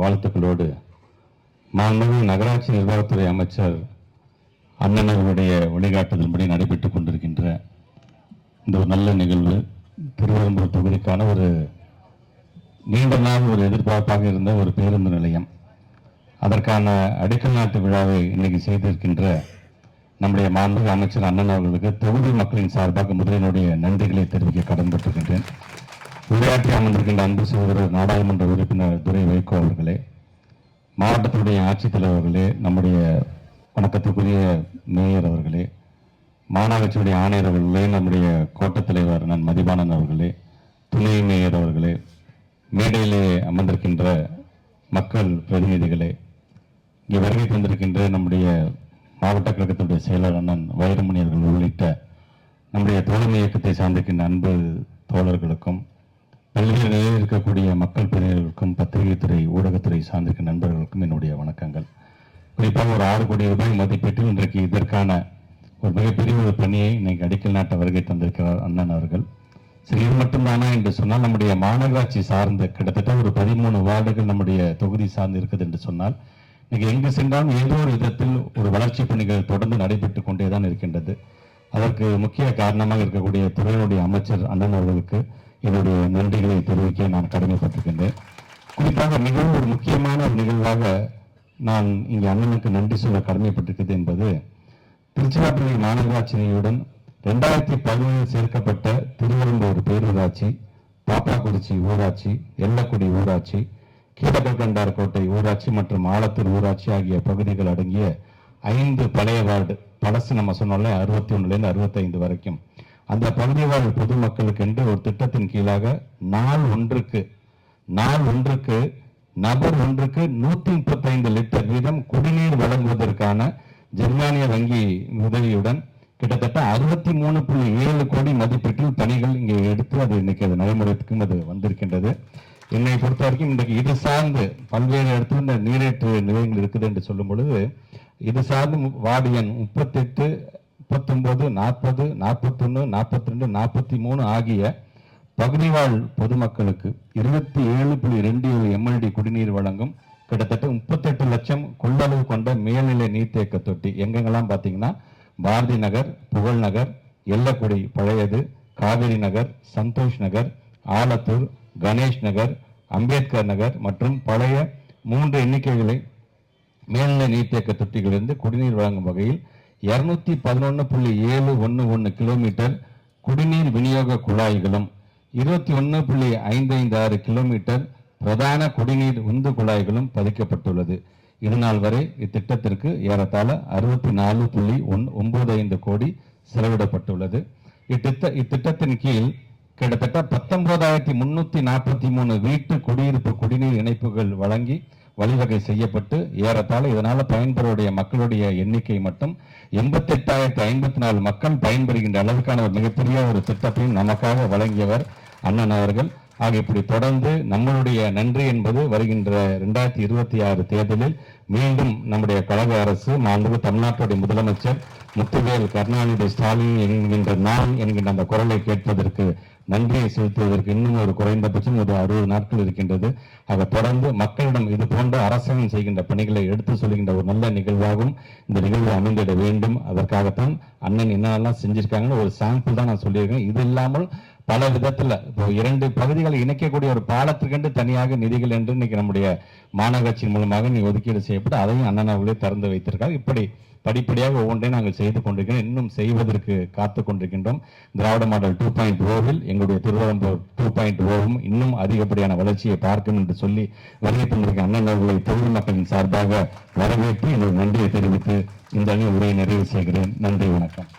வாழ்த்துக்களோடு மாண்புமிகு நகராட்சி நிர்வாகத்துறை அமைச்சர் அண்ணன் அவருடைய வழிகாட்டுதல்படி நடைபெற்றுக் கொண்டிருக்கின்ற இந்த ஒரு நல்ல நிகழ்வு. திருவெரும்பூர் தொகுதிக்கான ஒரு நீண்ட நாள் ஒரு எதிர்பார்ப்பாக இருந்த ஒரு பேருந்து நிலையம். அதற்கான அடிக்கல் நாட்டு விழாவை இன்னைக்கு செய்திருக்கின்ற நம்முடைய மாண்புமிகு அமைச்சர் அண்ணன் அவர்களுக்கு தொகுதி மக்களின் சார்பாக முதலினுடைய நன்றிகளை தெரிவிக்க கடன்பட்டிருக்கின்றேன் உரையாற்றி அமர்ந்திருக்கின்ற அன்பு சகோதர நாடாளுமன்ற உறுப்பினர் துரை வைகோ அவர்களே மாவட்டத்தினுடைய ஆட்சித்தலைவர்களே நம்முடைய வணக்கத்துக்குரிய மேயர் அவர்களே மாநகராட்சியுடைய ஆணையர் அவர்களே நம்முடைய கோட்டத் தலைவர் நான் மதிவாணன் அவர்களே துணை மேயர் அவர்களே மேடையிலே அமர்ந்திருக்கின்ற மக்கள் பிரதிநிதிகளே இங்கே வருகை தந்திருக்கின்ற நம்முடைய மாவட்ட கழகத்துடைய செயலர் அண்ணன் வைரமணி அவர்கள் உள்ளிட்ட நம்முடைய தோழமை இயக்கத்தை சார்ந்திருக்கின்ற அன்பு தோழர்களுக்கும் பல்வேறு நிலையில் இருக்கக்கூடிய மக்கள் பிரதிநிதிகளுக்கும் பத்திரிகை துறை ஊடகத்துறை சார்ந்திருக்க நண்பர்களுக்கும் என்னுடைய வணக்கங்கள். குறிப்பாக ஒரு ஆறு கோடி ரூபாய் மதிப்பீட்டில் இன்றைக்கு இதற்கான ஒரு மிகப்பெரிய ஒரு பணியை இன்னைக்கு அடிக்கல் நாட்டை வருகை தந்திருக்கிறார் அண்ணன் அவர்கள். சரி இது மட்டும்தானா என்று சொன்னால் நம்முடைய மாநகராட்சி சார்ந்த கிட்டத்தட்ட ஒரு பதிமூணு வார்டுகள் நம்முடைய தொகுதி சார்ந்து இருக்குது என்று சொன்னால் இன்னைக்கு எங்கு சென்றாலும் ஏதோ ஒரு விதத்தில் ஒரு வளர்ச்சி பணிகள் தொடர்ந்து நடைபெற்றுக் கொண்டே தான் இருக்கின்றது. அதற்கு முக்கிய காரணமாக இருக்கக்கூடிய துறையினுடைய அமைச்சர் அண்ணன் அவர்களுக்கு என்னுடைய நன்றிகளை தெரிவிக்க நான் கடமைப்பட்டிருக்கின்றேன். குறிப்பாக மிகவும் ஒரு முக்கியமான ஒரு நிகழ்வாக நான் இங்கே அண்ணனுக்கு நன்றி சொல்ல கடமைப்பட்டிருக்கிறது என்பது திருச்சிராப்பள்ளி மாநகராட்சியுடன் ரெண்டாயிரத்தி பதினேழில் சேர்க்கப்பட்ட திருவெரும்பூர் பேரூராட்சி பாப்பாக்குறிச்சி ஊராட்சி எல்லக்குடி ஊராட்சி கீழக்கண்டார் கோட்டை ஊராட்சி மற்றும் ஆலத்தூர் ஊராட்சி ஆகிய பகுதிகள் அடங்கிய ஐந்து பழைய வார்டு பழசு நம்ம சொன்னோம்ல அறுபத்தி ஒன்றுலேருந்து அறுபத்தைந்து வரைக்கும். அந்த பகுதி வாழ் பொதுமக்களுக்கு என்று ஒரு திட்டத்தின் கீழாக நாள் ஒன்றுக்கு நாள் ஒன்றுக்கு நபர் ஒன்றுக்கு நூத்தி முப்பத்தைந்து லிட்டர் வீதம் குடிநீர் வழங்குவதற்கான ஜெர்மானிய வங்கி உதவியுடன் கிட்டத்தட்ட அறுபத்தி மூணு புள்ளி ஏழு கோடி மதிப்பீட்டில் பணிகள் இங்கே எடுத்து அது இன்னைக்கு அது நடைமுறைக்கும் அது வந்திருக்கின்றது. என்னை பொறுத்த வரைக்கும் இன்றைக்கு இது சார்ந்து பல்வேறு இடத்துல இந்த நீரேற்று நிலையங்கள் இருக்குது என்று சொல்லும் பொழுது இது சார்ந்து வார்டு எண் முப்பத்தெட்டு முப்பத்தொன்பது நாற்பது நாற்பத்தொன்று நாற்பத்தி ரெண்டு நாற்பத்தி மூணு ஆகிய பகுதிவாழ் பொதுமக்களுக்கு இருபத்தி ஏழு புள்ளி ரெண்டு ஏழு எம்எல்டி குடிநீர் வழங்கும் கிட்டத்தட்ட முப்பத்தெட்டு லட்சம் கொள்ளளவு கொண்ட மேல்நிலை நீர்த்தேக்க தொட்டி. எங்கெங்கெல்லாம் பார்த்தீங்கன்னா பாரதி நகர் புகழ் நகர் எல்லக்குடி பழையது காவிரி நகர் சந்தோஷ் நகர் ஆலத்தூர் கணேஷ் நகர் அம்பேத்கர் நகர் மற்றும் பழைய மூன்று எண்ணிக்கைகளை மேல்நிலை நீர்த்தேக்க தொட்டிகளிலிருந்து குடிநீர் வழங்கும் வகையில் இருநூத்தி பதினொன்று புள்ளி ஏழு ஒன்று ஒன்று கிலோமீட்டர் குடிநீர் விநியோக குழாய்களும் இருபத்தி ஒன்று புள்ளி ஐந்து ஐந்து ஆறு கிலோமீட்டர் பிரதான குடிநீர் உந்து குழாய்களும் பதிக்கப்பட்டுள்ளது. இதுநாள் வரை இத்திட்டத்திற்கு ஏறத்தாழ அறுபத்தி நாலு புள்ளி ஒன் ஒன்பது ஐந்து கோடி செலவிடப்பட்டுள்ளது. இத்திட்ட இத்திட்டத்தின் கீழ் கிட்டத்தட்ட பத்தொன்பதாயிரத்தி முன்னூத்தி நாற்பத்தி மூணு வீட்டு குடியிருப்பு குடிநீர் இணைப்புகள் வழங்கி வழிவகை செய்யப்பட்டு ஏறத்தாழ இதனால் பயன்பெறக்கூடிய மக்களுடைய எண்ணிக்கை மட்டும் எண்பத்தெட்டாயிரத்தி ஐம்பத்தி நாலு மக்கள் பயன்பெறுகின்ற அளவுக்கான ஒரு மிகப்பெரிய ஒரு திட்டத்தையும் நமக்காக வழங்கியவர் அண்ணன் அவர்கள். ஆக இப்படி தொடர்ந்து நம்மளுடைய நன்றி என்பது வருகின்ற ரெண்டாயிரத்தி இருபத்தி ஆறு தேர்தலில் மீண்டும் நம்முடைய கழக அரசு மாண்பு தமிழ்நாட்டுடைய முதலமைச்சர் முத்துவேல் கருணாநிதி ஸ்டாலின் என்கின்ற நான் என்கின்ற அந்த குரலை கேட்பதற்கு நன்றியை செலுத்துவதற்கு இன்னும் ஒரு குறைந்தபட்சம் ஒரு அறுபது நாட்கள் இருக்கின்றது. அதை தொடர்ந்து மக்களிடம் இது போன்ற அரசாங்கம் செய்கின்ற பணிகளை எடுத்து சொல்கின்ற ஒரு நல்ல நிகழ்வாகவும் இந்த நிகழ்வு அமைந்திட வேண்டும். அதற்காகத்தான் அண்ணன் என்னென்னலாம் செஞ்சிருக்காங்கன்னு ஒரு சாம்பிள் தான் நான் சொல்லியிருக்கேன். இது இல்லாமல் பல விதத்தில் இப்போ இரண்டு பகுதிகளை இணைக்கக்கூடிய ஒரு பாலத்திற்கென்று தனியாக நிதிகள் என்று இன்னைக்கு நம்முடைய மாநகராட்சியின் மூலமாக நீ ஒதுக்கீடு செய்யப்பட்டு அதையும் அண்ணன் அவர்களே திறந்து வைத்திருக்காங்க இப்படி படிப்படியாக ஒவ்வொன்றையும் நாங்கள் செய்து கொண்டிருக்கிறோம். இன்னும் செய்வதற்கு காத்து கொண்டிருக்கின்றோம். திராவிட மாடல் டூ பாயிண்ட் ஓவில் எங்களுடைய திருவரம்பூர் டூ பாயிண்ட் ஓவும் இன்னும் அதிகப்படியான வளர்ச்சியை பார்க்கும் என்று சொல்லி வருகை தந்திருக்க அண்ணன் தொழில் மக்களின் சார்பாக வரவேற்று என்னுடைய நன்றியை தெரிவித்து இந்த உரையை நிறைவு செய்கிறேன். நன்றி வணக்கம்.